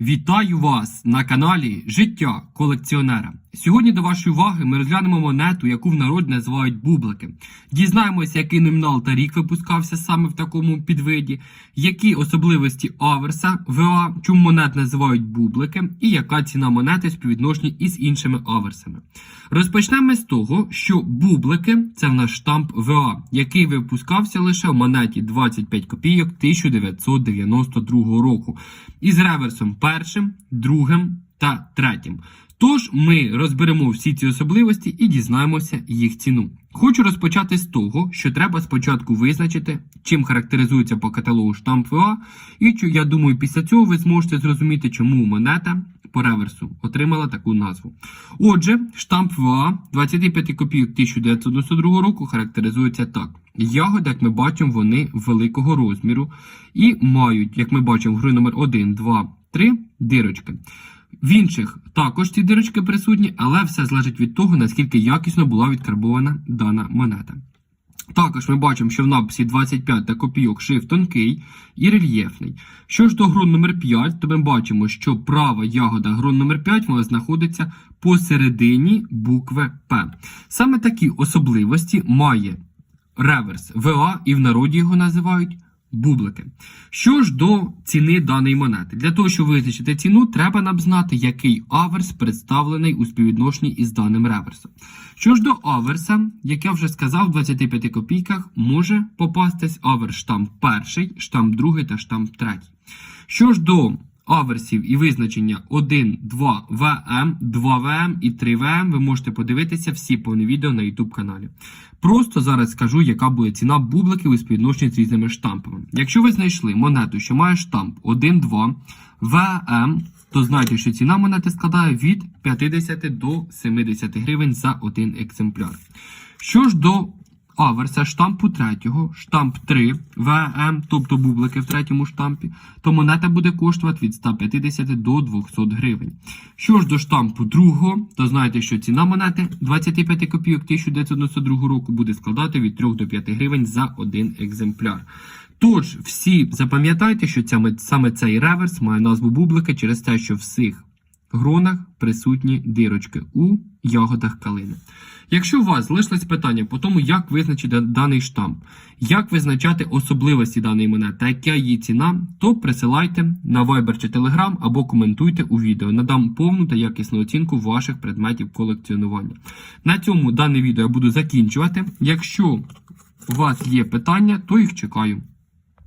Вітаю вас на каналі Життя колекціонера. Сьогодні до вашої уваги ми розглянемо монету, яку в народі називають бублики. Дізнаємося, який номінал та рік випускався саме в такому підвиді, які особливості аверса ВА, чому монет називають бублики, і яка ціна монети в співвідношенні із іншими аверсами. Розпочнемо з того, що бублики це в нас штамп ВА, який випускався лише в монеті 25 копійок 1992 року із реверсом першим, другим та третім. Тож ми розберемо всі ці особливості і дізнаємося їх ціну. Хочу розпочати з того, що треба спочатку визначити, чим характеризується по каталогу штамп ВА, і я думаю, після цього ви зможете зрозуміти, чому монета по реверсу отримала таку назву. Отже, штамп ВА 25 копійок 1992 року характеризується так. Ягоди, як ми бачимо, вони великого розміру і мають, як ми бачимо, в гри номер 1, 2, 3 дирочки. В інших також ці дирочки присутні, але все залежить від того, наскільки якісно була відкарбована дана монета. Також ми бачимо, що в написі 25 та копійок шрифт тонкий і рельєфний. Що ж до грун номер 5, то ми бачимо, що права ягода грун номер 5 вона знаходиться посередині букви П. Саме такі особливості має реверс ВА і в народі його називають бублики. Що ж до ціни даної монети? Для того, щоб визначити ціну, треба нам знати, який аверс представлений у співвідношенні із даним реверсом. Що ж до аверса, як я вже сказав, в 25 копійках може попастись аверс штамп перший, штамп другий та штамп третій. Що ж до аверсів і визначення 1, 2 ВМ, 2 ВМ і 3 ВМ, ви можете подивитися всі повні відео на YouTube каналі. Просто зараз скажу, яка буде ціна бубликів у співвідношенні з різними штампами. Якщо ви знайшли монету, що має штамп 1, 2 ВМ, то знайте, що ціна монети складає від 50 до 70 гривень за один екземпляр. Що ж до аверса штампу третього, штамп 3 ВМ, тобто бублики в третьому штампі, то монета буде коштувати від 150 до 200 гривень. Що ж до штампу другого, то знаєте, що ціна монети 25 копійок 1992 року буде складати від 3 до 5 гривень за один екземпляр. Тож, всі запам'ятайте, що ця, саме цей реверс має назву бублика через те, що всіх гронах присутні дирочки у ягодах калини. Якщо у вас залишилось питання по тому, як визначити даний штамп, як визначати особливості даної монети яка її ціна, то присилайте на Viber чи Telegram або коментуйте у відео. Надам повну та якісну оцінку ваших предметів колекціонування. На цьому дане відео я буду закінчувати. Якщо у вас є питання, то їх чекаю.